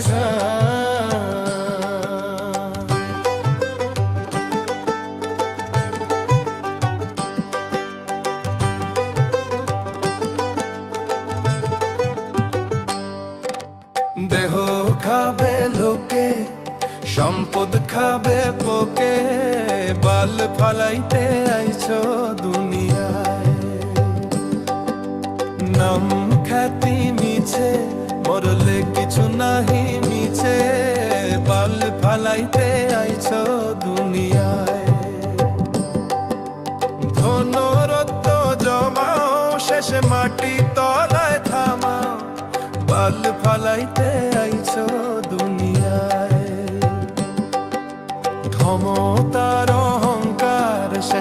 Sana সম্পদ খাবে পোকে, বাল ফালাইতে আইছো দুনিয়ায়। নাম খ্যাতি মিছে, মরলে কিছু নাহি মিছে, বাল ফালাইতে আইছো দুনিয়ায়। ধনরত্ন জমাও, শেষে মাটি তলায় থামাও, বাল ফালাইতে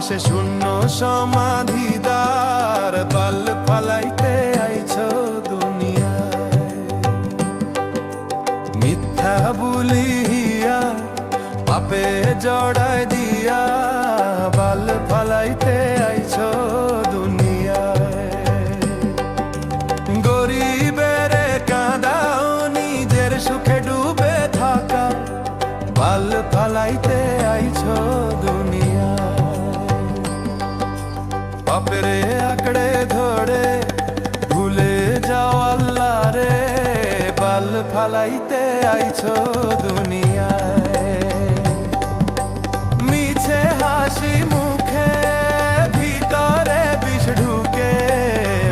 অহংকার শূন্য সমাধি সমাধিদার পাল ফালাইতে আইছো দুনিয়ায়। মিথ্যা বলিয়া পাপে জড়াই দিয়া, বাল ফালাইতে পাপরে আঁকড়ে ধরে, ভুলে যাও আল্লাহ রে, বাল ফালাইতে আইছো দুনিয়ায়। মিছে হাসি মুখে, ভিতরে বিষ ঢুকে,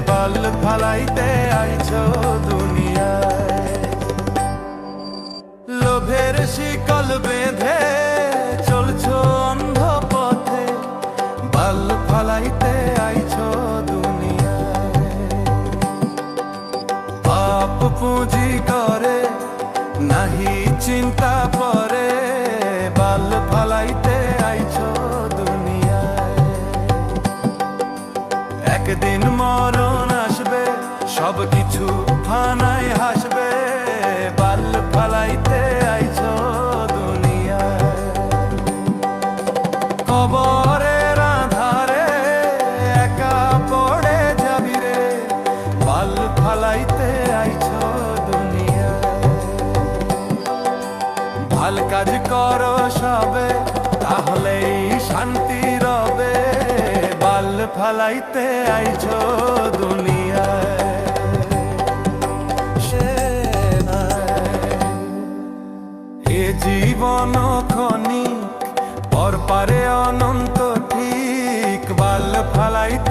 বাল ফালাইতে পুঁজি করে, নাহি চিন্তা পরে বাল ফালাইতে আইছ দুনিয়ায়। একদিন মরণ আসবে সব কিছু ফানায় হাসবে। কাজ করো সবে, তাহলেই শান্তি রবে। বাল ফালাইতে আইছো দুনিয়ায়। এ জীবন খনিক পর পারে অনন্ত ঠিক। বাল ফালাইতে